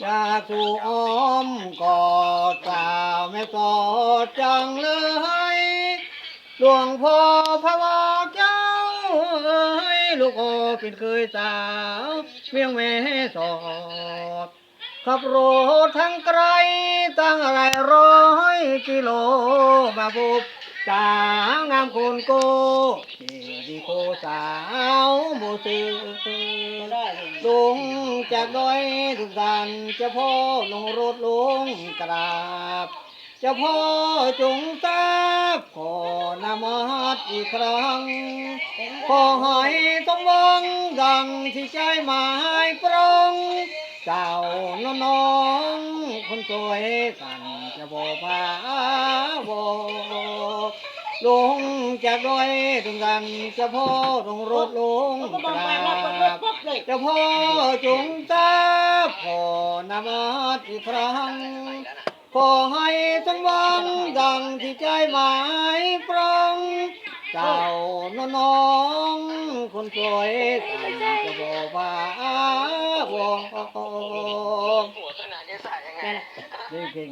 อยากสู่อ้อมกอดสาวแม่กอดจังเลยหลวงพ่อพระวาเจ้าเอ้ยลูกโอเป็นเคยสาวเมียงแม่สอดขับรถทั้งไกลตั้งอะไรร้อยกิโลมาพบสาวงามคนโกที่ดีโคสาว โมซื้อลงจากดอยทุกสันจะพ่อลงรถลงกราบจะพ่อจงทราบขอนามัสอีกครั้ง ขอให้ต้องวังดังที่ใจหมายปรองเจ้าน้องคนสวยกันจะบอกพา ลงจากดอยถึงกันจะพ่อลงรถลงกราบจะพ่อจงตาขอนมัสอีกครั้งขอให้สมหวังดังที่ใจหมายปรองเจ้าน้องคนสวยกันจะบอกว่าบอกนี่เก่ง